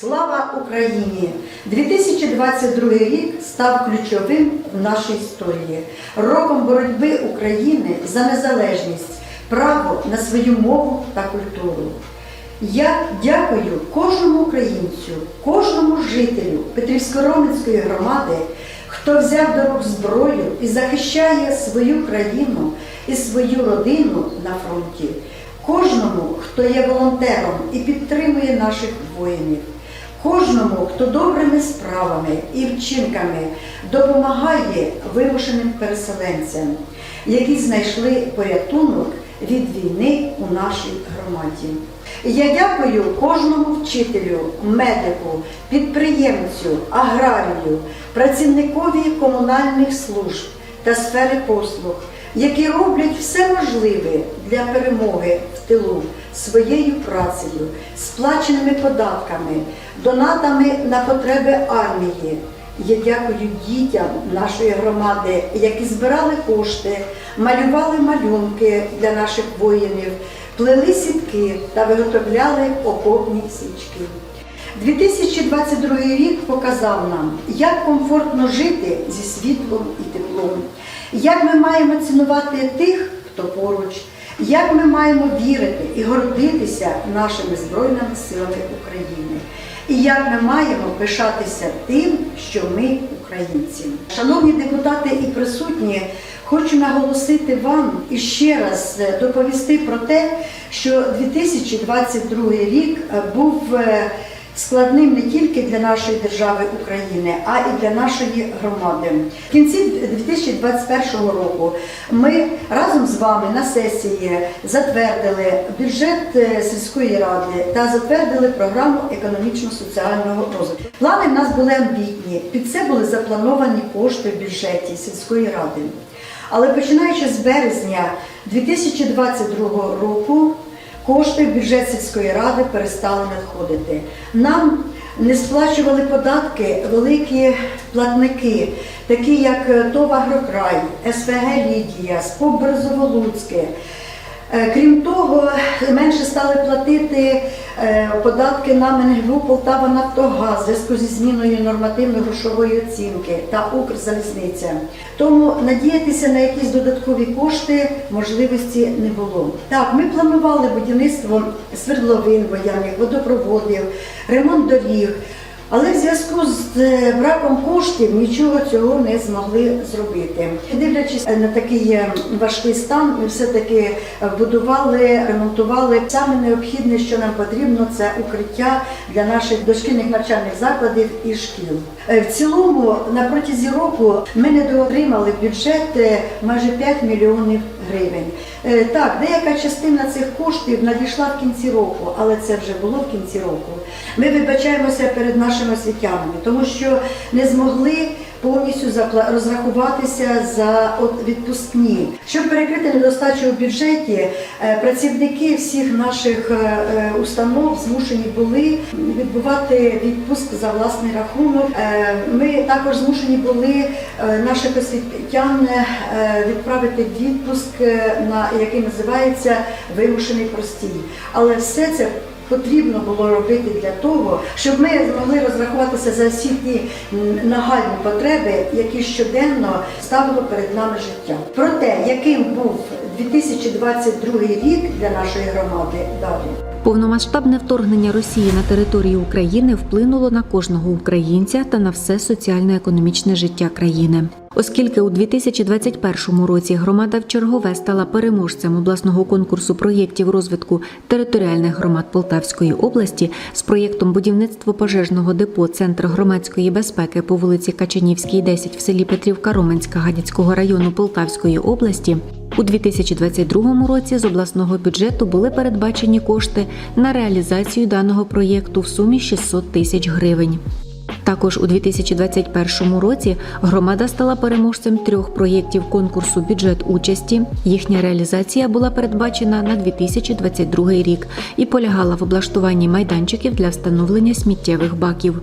Слава Україні! 2022 рік став ключовим в нашій історії, роком боротьби України за незалежність, право на свою мову та культуру. Я дякую кожному українцю, кожному жителю Петрівсько-Роменської громади, хто взяв до рук зброю і захищає свою країну і свою родину на фронті, кожному, хто є волонтером і підтримує наших воїнів, кожному, хто добрими справами і вчинками допомагає вимушеним переселенцям, які знайшли порятунок від війни у нашій громаді. Я дякую кожному вчителю, медику, підприємцю, аграрію, працівникові комунальних служб та сфери послуг, які роблять все можливе для перемоги в тилу своєю працею, сплаченими податками, донатами на потреби армії. Я дякую дітям нашої громади, які збирали кошти, малювали малюнки для наших воїнів, плели сітки та виготовляли окопні свічки. 2022 рік показав нам, як комфортно жити зі світлом і теплом, як ми маємо цінувати тих, хто поруч, як ми маємо вірити і гордитися нашими Збройними силами України, і як ми маємо пишатися тим, що ми українці. Шановні депутати і присутні, хочу наголосити вам і ще раз е, доповісти про те, що 2022 рік е, був е, складним не тільки для нашої держави України, а і для нашої громади. В кінці 2021 року ми разом з вами на сесії затвердили бюджет е, сільської ради та затвердили програму економічно-соціального розвитку. Плани в нас були амбітні. Під це були заплановані кошти в бюджеті сільської ради. Але починаючи з березня 2022 року кошти в бюджет сільської ради перестали надходити. Нам не сплачували податки великі платники, такі як ТОВ «Агрокрай», СВГ Лідія, СПОБ Березоволуцьке. Е, Крім того, менше стали платити е, податки на МНГУ Полтава Нафтогаз зв'язку зі зміною нормативно-грошової оцінки та Укрзалізниця. Тому надіятися на якісь додаткові кошти можливості не було. Так, ми планували будівництво свердловин воєнних, водопроводів, ремонт доріг. Але в зв'язку з е, браком коштів нічого цього не змогли зробити. Дивлячись на такий е, важкий стан, ми все-таки будували, ремонтували. Саме необхідне, що нам потрібно, це укриття для наших дошкільних навчальних закладів і шкіл. Е, В цілому, на протязі року ми не доотримали бюджет е, майже 5 мільйонів гривень. Е, Так, деяка частина цих коштів надійшла в кінці року, але це вже було в кінці року. Ми вибачаємося перед нашими освітянами, тому що не змогли повністю розрахуватися за відпускні. Щоб перекрити недостачу в бюджеті, е, працівники всіх наших е, е, установ змушені були відбувати відпуск за власний рахунок. Ми також змушені були наших освітян відправити відпуск, на який називається вимушений простій. Але все це потрібно було робити для того, щоб ми змогли розрахуватися за всі ті нагальні потреби, які щоденно ставило перед нами життя. Про те, яким був 2022 рік для нашої громади далі. Повномасштабне вторгнення Росії на територію України вплинуло на кожного українця та на все соціально-економічне життя країни. Оскільки у 2021 році громада в чергове стала переможцем обласного конкурсу проєктів розвитку територіальних громад Полтавської області з проєктом будівництво пожежного депо Центр громадської безпеки по вулиці Качанівській, 10 в селі Петрівка Роменська Гадяцького району Полтавської області, у 2022 році з обласного бюджету були передбачені кошти на реалізацію даного проєкту в сумі 600 тисяч гривень. Також у 2021 році громада стала переможцем трьох проєктів конкурсу бюджет участі. Їхня реалізація була передбачена на 2022 рік і полягала в облаштуванні майданчиків для встановлення сміттєвих баків.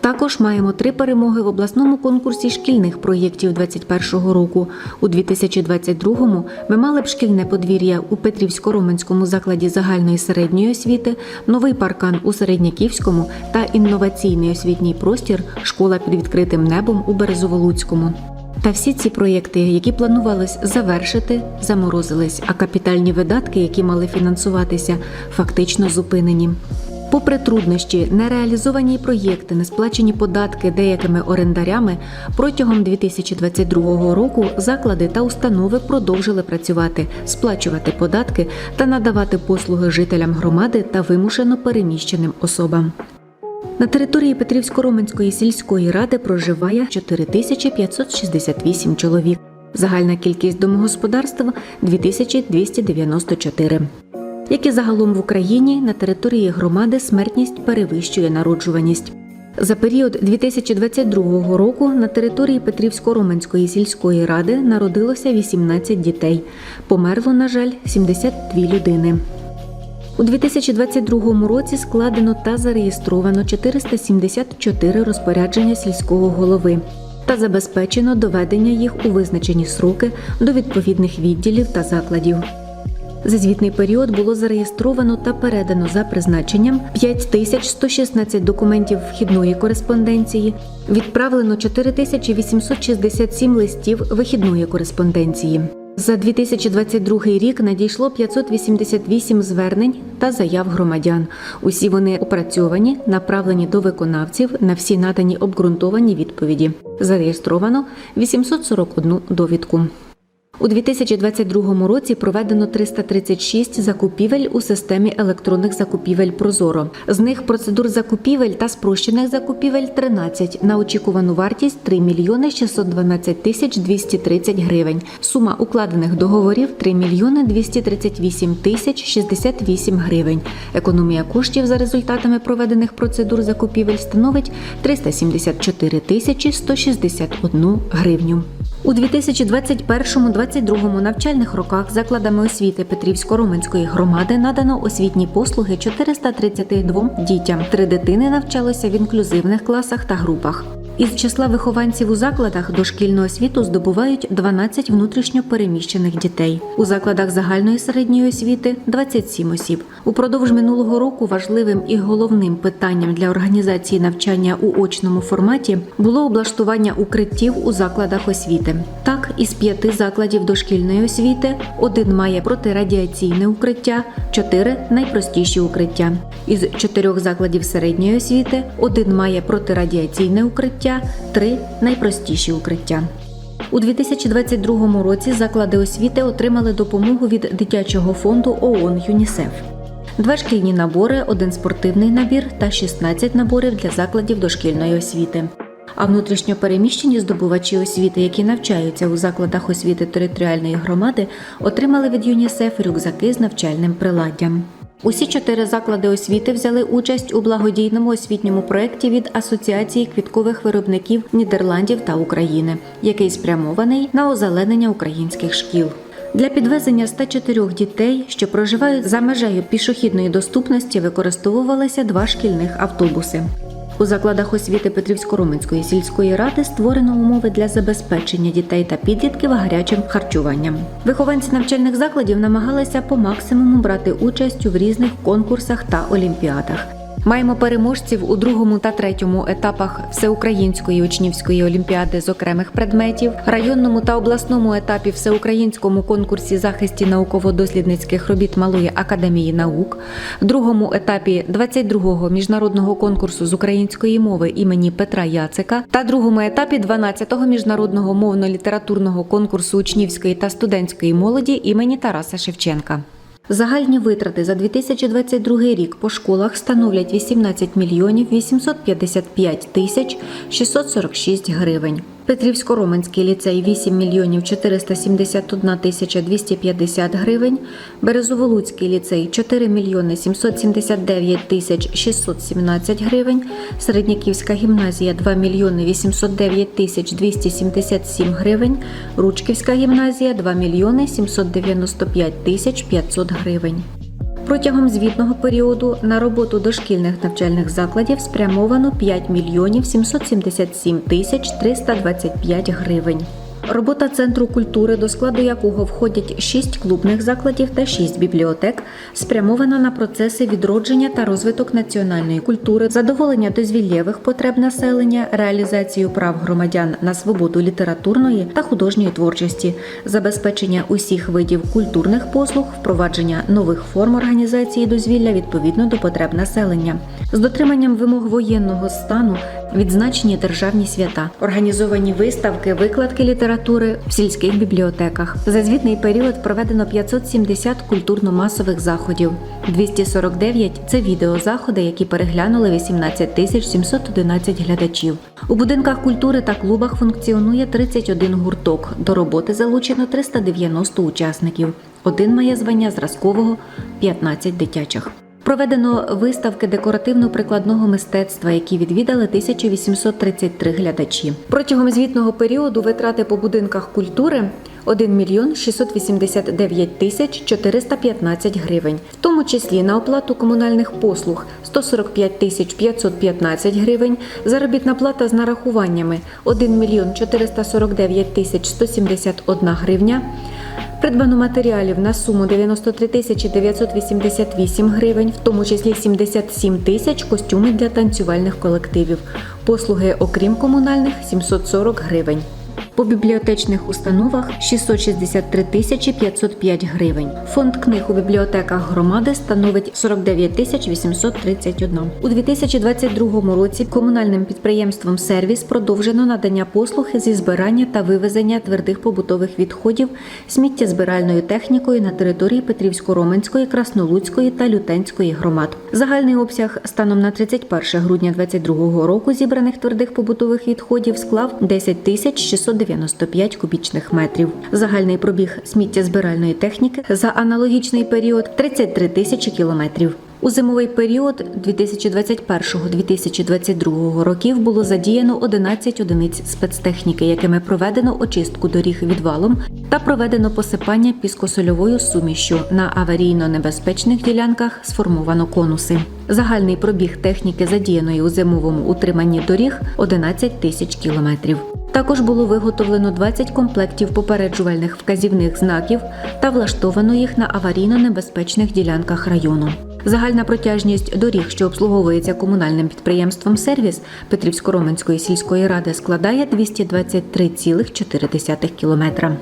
Так, Також маємо три перемоги в обласному конкурсі шкільних проєктів 2021 року. У 2022-му ми мали б шкільне подвір'я у Петрівсько-Роменському закладі загальної середньої освіти, новий паркан у Середняківському та інноваційний освітній простір школа під відкритим небом у Березоволуцькому. Та всі ці проєкти, які планувалось завершити, заморозились, а капітальні видатки, які мали фінансуватися, фактично зупинені. Попри труднощі, нереалізовані проєкти, несплачені податки деякими орендарями, протягом 2022 року заклади та установи продовжили працювати, сплачувати податки та надавати послуги жителям громади та вимушено переміщеним особам. На території Петрівсько-Роменської сільської ради проживає 4568 чоловік. Загальна кількість домогосподарств 2294. Як і загалом в Україні, на території громади смертність перевищує народжуваність. За період 2022 року на території Петрівсько-Роменської сільської ради народилося 18 дітей. Померло, на жаль, 72 людини. У 2022 році складено та зареєстровано 474 розпорядження сільського голови та забезпечено доведення їх у визначені сроки до відповідних відділів та закладів. За звітний період було зареєстровано та передано за призначенням 5116 документів вхідної кореспонденції, відправлено 4867 листів вихідної кореспонденції. За 2022 рік надійшло 588 звернень та заяв громадян. Усі вони опрацьовані, направлені до виконавців на всі надані обґрунтовані відповіді. Зареєстровано 841 довідку. У 2022 році проведено 336 закупівель у системі електронних закупівель Прозоро. З них процедур закупівель та спрощених закупівель 13 на очікувану вартість 3 мільйони 612 тисяч 230 гривень. Сума укладених договорів 3 мільйони 238 тисяч 68 гривень. Економія коштів за результатами проведених процедур закупівель становить 374 тисячі 161 гривню. У 2021-2022 навчальних роках закладами освіти Петрівсько-Роменської громади надано освітні послуги 432 дітям. Три дитини навчалися в інклюзивних класах та групах. Із числа вихованців у закладах дошкільну освіту здобувають 12 внутрішньо переміщених дітей. У закладах загальної середньої освіти 27 осіб. Упродовж минулого року важливим і головним питанням для організації навчання у очному форматі було облаштування укриттів у закладах освіти. Так, із п'яти закладів дошкільної освіти один має протирадіаційне укриття, чотири найпростіші укриття. Із чотирьох закладів середньої освіти один має протирадіаційне укриття, три найпростіші укриття. У 2022 році заклади освіти отримали допомогу від дитячого фонду ООН ЮНІСЕФ. Два шкільні набори, один спортивний набір та 16 наборів для закладів дошкільної освіти. А внутрішньо переміщені здобувачі освіти, які навчаються у закладах освіти територіальної громади, отримали від ЮНІСЕФ рюкзаки з навчальним приладдям. Усі чотири заклади освіти взяли участь у благодійному освітньому проєкті від Асоціації квіткових виробників Нідерландів та України, який спрямований на озеленення українських шкіл. Для підвезення 104 дітей, що проживають за межею пішохідної доступності, використовувалися два шкільних автобуси. У закладах освіти Петрівсько-Роменської сільської ради створено умови для забезпечення дітей та підлітків гарячим харчуванням. Вихованці навчальних закладів намагалися по максимуму брати участь у різних конкурсах та олімпіадах. Маємо переможців у другому та третьому етапах всеукраїнської учнівської олімпіади з окремих предметів, районному та обласному етапі всеукраїнському конкурсі захисті науково-дослідницьких робіт Малої академії наук, другому етапі 22-го міжнародного конкурсу з української мови імені Петра Яцика та другому етапі 12-го міжнародного мовно-літературного конкурсу учнівської та студентської молоді імені Тараса Шевченка. Загальні витрати за 2022 рік по школах становлять 18 мільйонів 855 тисяч 646 гривень. Петрівсько-Роменський ліцей 8 мільйонів 471 тисяча 250 гривень, Березоволуцький ліцей 4 мільйони 779 тисяч 617 гривень, Середняківська гімназія 2 мільйони 809 тисяч 277 гривень, Ручківська гімназія 2 мільйони 795 тисяч 500 гривень. Протягом звітного періоду на роботу дошкільних навчальних закладів спрямовано 5 мільйонів 777 тисяч 325 гривень. Робота центру культури, до складу якого входять 6 клубних закладів та 6 бібліотек, спрямована на процеси відродження та розвиток національної культури, задоволення дозвіллєвих потреб населення, реалізацію прав громадян на свободу літературної та художньої творчості, забезпечення усіх видів культурних послуг, впровадження нових форм організації дозвілля відповідно до потреб населення, з дотриманням вимог воєнного стану відзначені державні свята, організовані виставки, викладки літератури в сільських бібліотеках. За звітний період проведено 570 культурно-масових заходів. 249 – це відеозаходи, які переглянули 18 тисяч 711 глядачів. У будинках культури та клубах функціонує 31 гурток. До роботи залучено 390 учасників. Один має звання зразкового, 15 дитячих. Проведено виставки декоративно-прикладного мистецтва, які відвідали 1833 глядачі. Протягом звітного періоду витрати по будинках культури 1 мільйон 689 тисяч 415 гривень, в тому числі на оплату комунальних послуг 145 тисяч 515 гривень, заробітна плата з нарахуваннями 1 мільйон 449 тисяч 171 гривня, Придбано матеріалів на суму 93 тисячі 988 гривень, в тому числі 77 тисяч костюми для танцювальних колективів. Послуги, окрім комунальних, 740 гривень. По бібліотечних установах 663 тисячі 505 гривень. Фонд книг у бібліотеках громади становить 49 тисяч 831. У 2022 році комунальним підприємством Сервіс продовжено надання послуг зі збирання та вивезення твердих побутових відходів сміттєзбиральною технікою на території Петрівсько-Роменської, Краснолуцької та Лютенської громад. Загальний обсяг станом на 31 грудня 2022 року зібраних твердих побутових відходів склав 10 тисяч 695 кубічних метрів. Загальний пробіг сміттєзбиральної техніки за аналогічний період 33 тисячі кілометрів. У зимовий період 2021-2022 років було задіяно 11 одиниць спецтехніки, якими проведено очистку доріг відвалом та проведено посипання піскосольовою сумішшю. На аварійно-небезпечних ділянках сформовано конуси. Загальний пробіг техніки, задіяної у зимовому утриманні доріг 11 тисяч кілометрів. Також було виготовлено 20 комплектів попереджувальних вказівних знаків та влаштовано їх на аварійно-небезпечних ділянках району. Загальна протяжність доріг, що обслуговується комунальним підприємством Сервіс Петрівсько-Роменської сільської ради, складає 223,4 кілометра.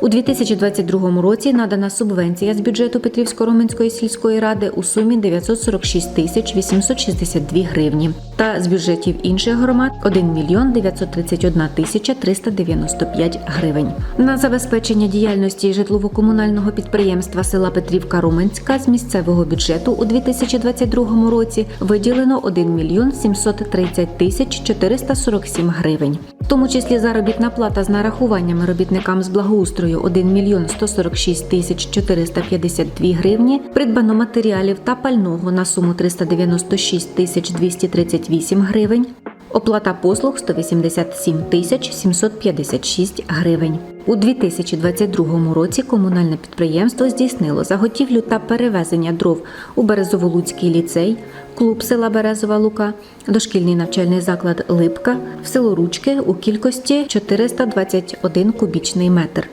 У 2022 році надана субвенція з бюджету Петрівсько-Роменської сільської ради у сумі 946 тисяч 862 гривні та з бюджетів інших громад 1 мільйон 931 тисяча 395 гривень. На забезпечення діяльності житлово-комунального підприємства села Петрівка Роменська з місцевого бюджету у 2022 році виділено 1 мільйон 730 тисяч 447 гривень, в тому числі заробітна плата з нарахуваннями робітникам з благоустрою 1 мільйон 146 тисяч 452 гривні, придбано матеріалів та пального на суму 396 тисяч 238 гривень, оплата послуг 187 тисяч 756 гривень. У 2022 році комунальне підприємство здійснило заготівлю та перевезення дров у Березоволуцький ліцей, клуб села Березова Лука, дошкільний навчальний заклад Липка, в село Ручки у кількості 421 кубічний метр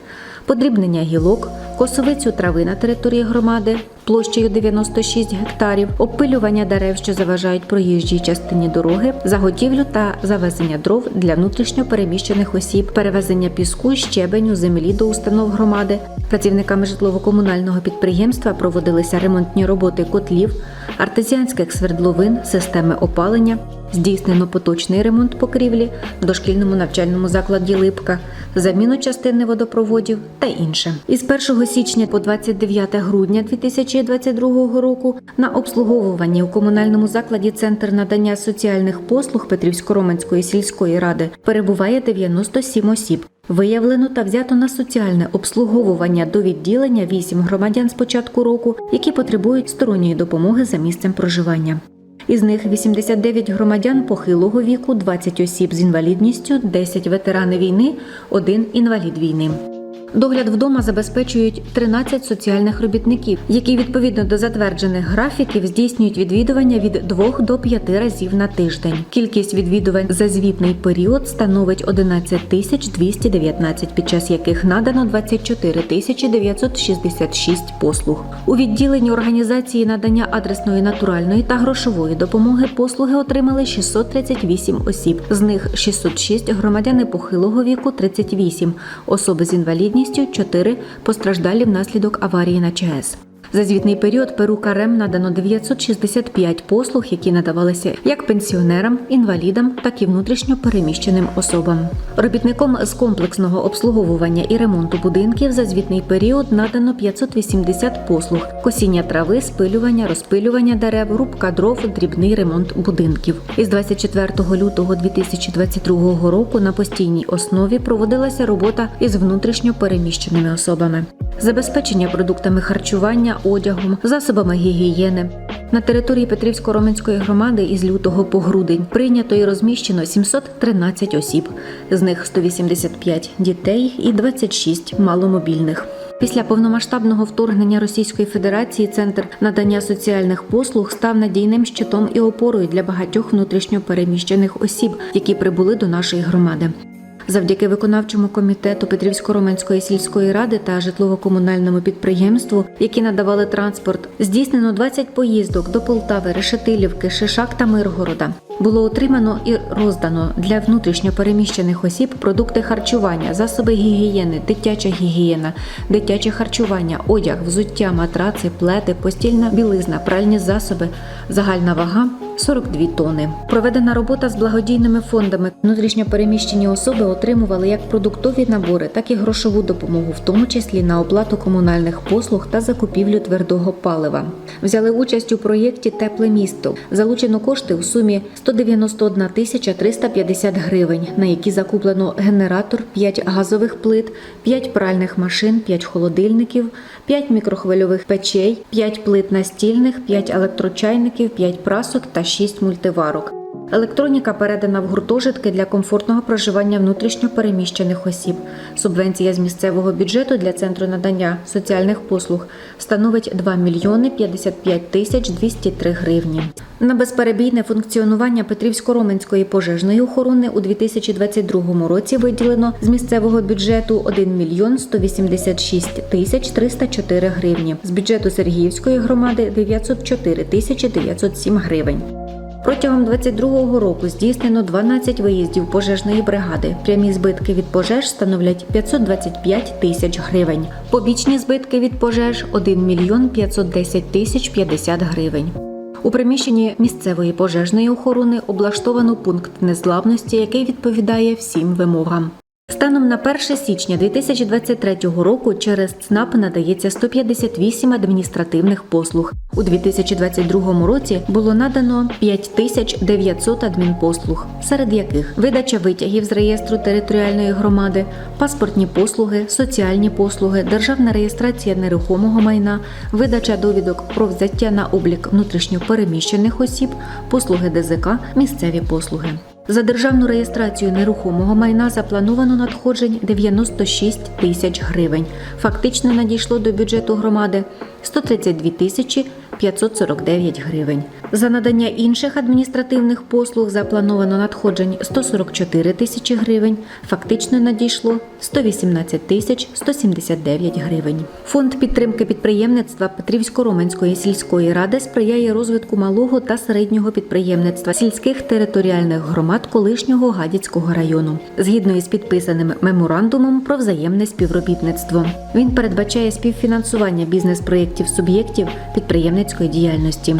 подрібнення гілок, косовицю трави на території громади площею 96 гектарів, опилювання дерев, що заважають проїжджій частині дороги, заготівлю та завезення дров для внутрішньо переміщених осіб, перевезення піску, щебеню, землі до установ громади. Працівниками житлово-комунального підприємства проводилися ремонтні роботи котлів, артезіанських свердловин, системи опалення. Здійснено поточний ремонт покрівлі в дошкільному навчальному закладі Липка, заміну частини водопроводів та інше. Із 1 січня по 29 грудня 2022 року на обслуговуванні у комунальному закладі Центр надання соціальних послуг Петрівсько-Роменської сільської ради перебуває 97 осіб. Виявлено та взято на соціальне обслуговування до відділення 8 громадян з початку року, які потребують сторонньої допомоги за місцем проживання. Із них 89 громадян похилого віку, 20 осіб з інвалідністю, 10 ветерани війни, 1 інвалід війни. Догляд вдома забезпечують 13 соціальних робітників, які відповідно до затверджених графіків здійснюють відвідування від 2 до 5 разів на тиждень. Кількість відвідувань за звітний період становить 11 тисяч 219, під час яких надано 24 тисячі 966 послуг. У відділенні організації надання адресної натуральної та грошової допомоги послуги отримали 638 осіб. З них 606 громадяни похилого віку 38, особи з інвалідністю 4, постраждалі внаслідок аварії на ЧАЕС. За звітний період перукарем надано 965 послуг, які надавалися як пенсіонерам, інвалідам, так і внутрішньо переміщеним особам. Робітником з комплексного обслуговування і ремонту будинків за звітний період надано 580 послуг: косіння трави, спилювання, розпилювання дерев, рубка дров, дрібний ремонт будинків. Із 24 лютого 2022 року на постійній основі проводилася робота із внутрішньо переміщеними особами. Забезпечення продуктами харчування, одягом, засобами гігієни. На території Петрівсько-Роменської громади із лютого по грудень прийнято і розміщено 713 осіб, з них 185 дітей і 26 маломобільних. Після повномасштабного вторгнення Російської Федерації центр надання соціальних послуг став надійним щитом і опорою для багатьох внутрішньо переміщених осіб, які прибули до нашої громади. Завдяки виконавчому комітету Петрівсько-Роменської сільської ради та житлово-комунальному підприємству, які надавали транспорт, здійснено 20 поїздок до Полтави, Решетилівки, Шишак та Миргорода. Було отримано і роздано для внутрішньо переміщених осіб продукти харчування, засоби гігієни, дитяча гігієна, дитяче харчування, одяг, взуття, матраци, плети, постільна білизна, пральні засоби, загальна вага 42 тони. Проведена робота з благодійними фондами. Внутрішньо переміщені особи отримували як продуктові набори, так і грошову допомогу, в тому числі на оплату комунальних послуг та закупівлю твердого палива. Взяли участь у проєкті Тепле місто. Залучено кошти у сумі 191 тисяча 350 гривень, на які закуплено генератор, 5 газових плит, 5 пральних машин, 5 холодильників, 5 мікрохвильових печей, 5 плит настільних, 5 електрочайників, 5 прасок та 6 мультиварок. Електроніка передана в гуртожитки для комфортного проживання внутрішньо переміщених осіб. Субвенція з місцевого бюджету для центру надання соціальних послуг становить 2 мільйони 55 тисяч 203 гривні. На безперебійне функціонування Петрівсько-Роменської пожежної охорони у 2022 році виділено з місцевого бюджету 1 мільйон 186 тисяч 304 гривні. З бюджету Сергіївської громади 904 тисячі 907 гривень. Протягом 22-го року здійснено 12 виїздів пожежної бригади. Прямі збитки від пожеж становлять 525 тисяч гривень. Побічні збитки від пожеж 1 мільйон 510 тисяч 50 гривень. У приміщенні місцевої пожежної охорони облаштовано пункт незглавності, який відповідає всім вимогам. Станом на 1 січня 2023 року через ЦНАП надається 158 адміністративних послуг. У 2022 році було надано 5900 адмінпослуг, серед яких видача витягів з реєстру територіальної громади, паспортні послуги, соціальні послуги, державна реєстрація нерухомого майна, видача довідок про взяття на облік внутрішньо переміщених осіб, послуги ДЗК, місцеві послуги. За державну реєстрацію нерухомого майна заплановано надходжень 96 тисяч гривень. Фактично надійшло до бюджету громади 132 тисячі 549 гривень. За надання інших адміністративних послуг заплановано надходжень 144 тисячі гривень. Фактично надійшло 118 тисяч 179 гривень. Фонд підтримки підприємництва Петрівсько-Роменської сільської ради сприяє розвитку малого та середнього підприємництва сільських територіальних громад колишнього Гадяцького району, згідно із підписаним меморандумом про взаємне співробітництво. Він передбачає співфінансування бізнес-проєктів суб'єктів підприємницької діяльності.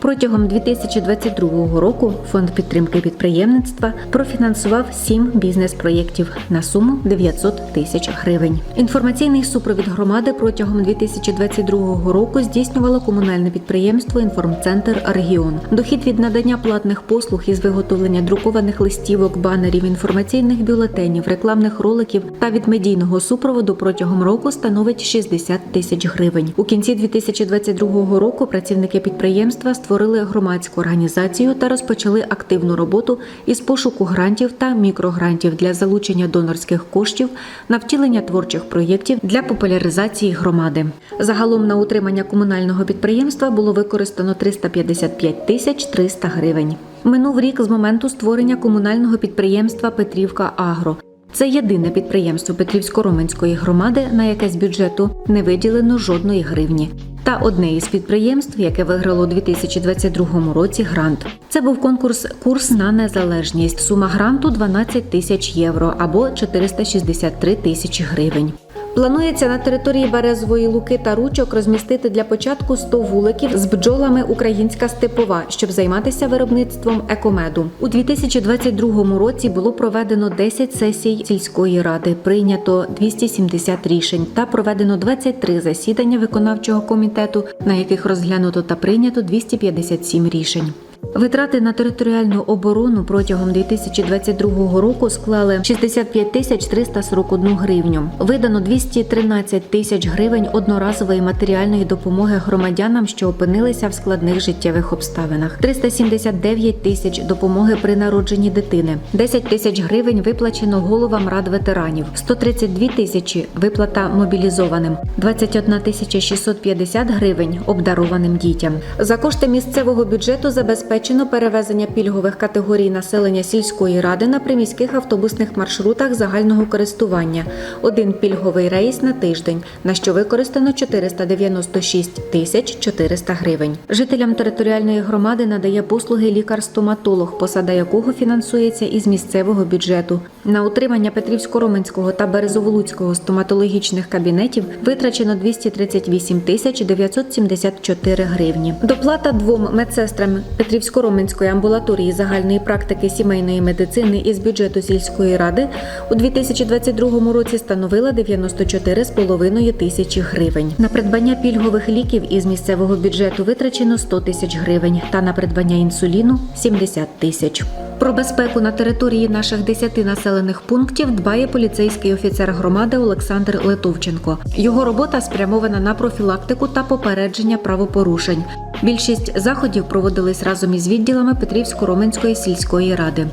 Протягом 2022 року фонд підтримки підприємництва профінансував сім бізнес-проєктів на суму 900 тисяч гривень. Інформаційний супровід громади протягом 2022 року здійснювало комунальне підприємство Інформцентр Регіон. Дохід від надання платних послуг із виготовлення друкованих листівок, банерів, інформаційних бюлетенів, рекламних роликів та від медійного супроводу протягом року становить 60 тисяч гривень. У кінці 2022 року працівники підприємства створили створили громадську організацію та розпочали активну роботу із пошуку грантів та мікрогрантів для залучення донорських коштів на втілення творчих проєктів для популяризації громади. Загалом на утримання комунального підприємства було використано 355 тисяч 300 гривень. Минув рік з моменту створення комунального підприємства Петрівка Агро. Це єдине підприємство Петрівсько-Роменської громади, на яке з бюджету не виділено жодної гривні. Та одне із підприємств, яке виграло у 2022 році грант. Це був конкурс Курс на незалежність. Сума гранту 12 тисяч євро або 463 тисячі гривень. Планується на території Березової луки та ручок розмістити для початку 100 вуликів з бджолами Українська степова, щоб займатися виробництвом екомеду. У 2022 році було проведено 10 сесій сільської ради, прийнято 270 рішень та проведено 23 засідання виконавчого комітету, на яких розглянуто та прийнято 257 рішень. Витрати на територіальну оборону протягом 2022 року склали 65 тисяч 341 гривню. Видано 213 тисяч гривень одноразової матеріальної допомоги громадянам, що опинилися в складних життєвих обставинах. 379 тисяч допомоги при народженні дитини. 10 тисяч гривень виплачено головам рад ветеранів. 132 тисячі виплата мобілізованим. 21 тисяча 650 гривень обдарованим дітям. За кошти місцевого бюджету забезпечено перевезення пільгових категорій населення сільської ради на приміських автобусних маршрутах загального користування. Один пільговий рейс на тиждень, на що використано 496 тисяч 400 гривень. Жителям територіальної громади надає послуги лікар-стоматолог, посада якого фінансується із місцевого бюджету. На утримання Петрівсько-Роменського та Березоволуцького стоматологічних кабінетів витрачено 238 тисяч 974 гривні. Доплата двом медсестрам Петрівсько-Роменської амбулаторії загальної практики сімейної медицини із бюджету сільської ради у 2022 році становила 94,5 тисячі гривень. На придбання пільгових ліків із місцевого бюджету витрачено 100 тисяч гривень та на придбання інсуліну 70 тисяч. Про безпеку на території наших 10 населених пунктів дбає поліцейський офіцер громади Олександр Литовченко. Його робота спрямована на профілактику та попередження правопорушень. Більшість заходів проводились разом із відділами Петрівсько-Роменської сільської ради.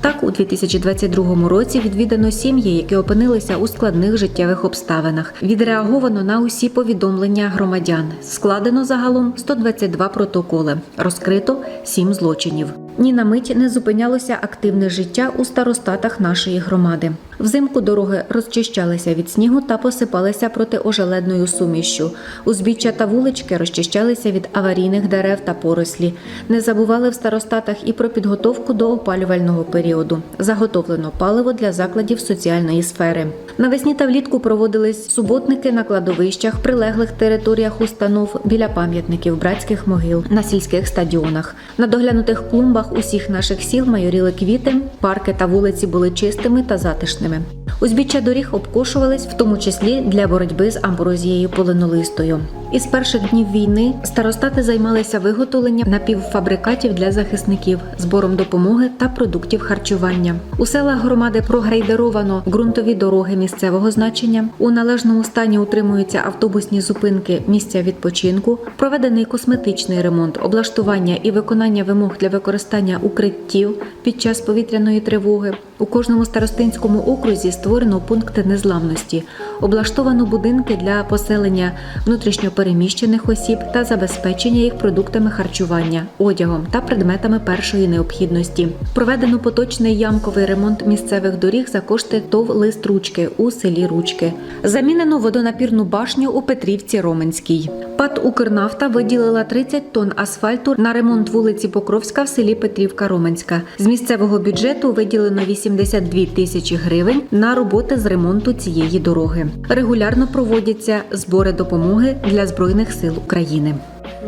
Так, у 2022 році відвідано сім'ї, які опинилися у складних життєвих обставинах. Відреаговано на усі повідомлення громадян. Складено загалом 122 протоколи, розкрито 7 злочинів. Ні на мить не зупинялося активне життя у старостатах нашої громади. Взимку дороги розчищалися від снігу та посипалися протиожеледною сумішшю. Узбіччя та вулички розчищалися від аварійних дерев та порослі. Не забували в старостатах і про підготовку до опалювального періоду. Заготовлено паливо для закладів соціальної сфери. Навесні та влітку проводились суботники на кладовищах, прилеглих територіях установ біля пам'ятників братських могил, на сільських стадіонах. На доглянутих клумбах усіх наших сіл майоріли квіти, парки та вулиці були чистими та затишними. Узбіччя доріг обкошувались, в тому числі для боротьби з амброзією полинолистою. Із перших днів війни старостати займалися виготовленням напівфабрикатів для захисників, збором допомоги та продуктів харчування. У селах громади прогрейдеровано ґрунтові дороги місцевого значення. У належному стані утримуються автобусні зупинки, місця відпочинку, проведений косметичний ремонт, облаштування і виконання вимог для використання укриттів під час повітряної тривоги. У кожному старостинському окрузі створено пункти незламності, облаштовано будинки для поселення внутрішньопереміщених осіб та забезпечення їх продуктами харчування, одягом та предметами першої необхідності. Проведено поточний ямковий ремонт місцевих доріг за кошти ТОВ «Лист Ручки» у селі Ручки. Замінено водонапірну башню у Петрівці Роменській. ПАТ «Укрнафта» виділила 30 тонн асфальту на ремонт вулиці Покровська в селі Петрівка Роменська. З місцевого бюджету виділено 82 тисячі гривень на роботи з ремонту цієї дороги. Регулярно проводяться збори допомоги збройних сил України.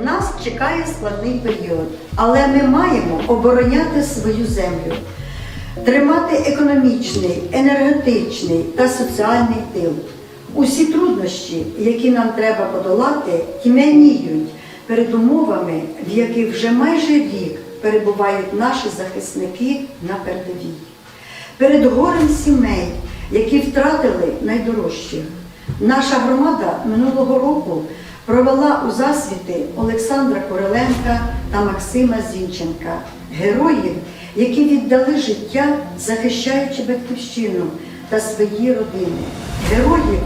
Нас чекає складний період, але ми маємо обороняти свою землю, тримати економічний, енергетичний та соціальний тил. Усі труднощі, які нам треба подолати, тьмяніють перед умовами, в яких вже майже рік перебувають наші захисники на передовій. Перед горем сімей, які втратили найдорожчих. Наша громада минулого року провела у засвіти Олександра Короленка та Максима Зінченка, героїв, які віддали життя, захищаючи батьківщину та свої родини, героїв,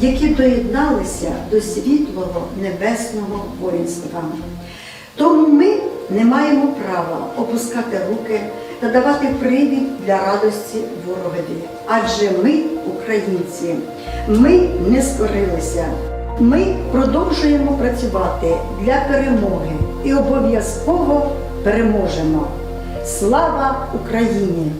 які доєдналися до світлого небесного воїнства. Тому ми не маємо права опускати руки та давати привід для радості ворогові. Адже ми, українці, ми не скорилися. Ми продовжуємо працювати для перемоги і обов'язково переможемо. Слава Україні!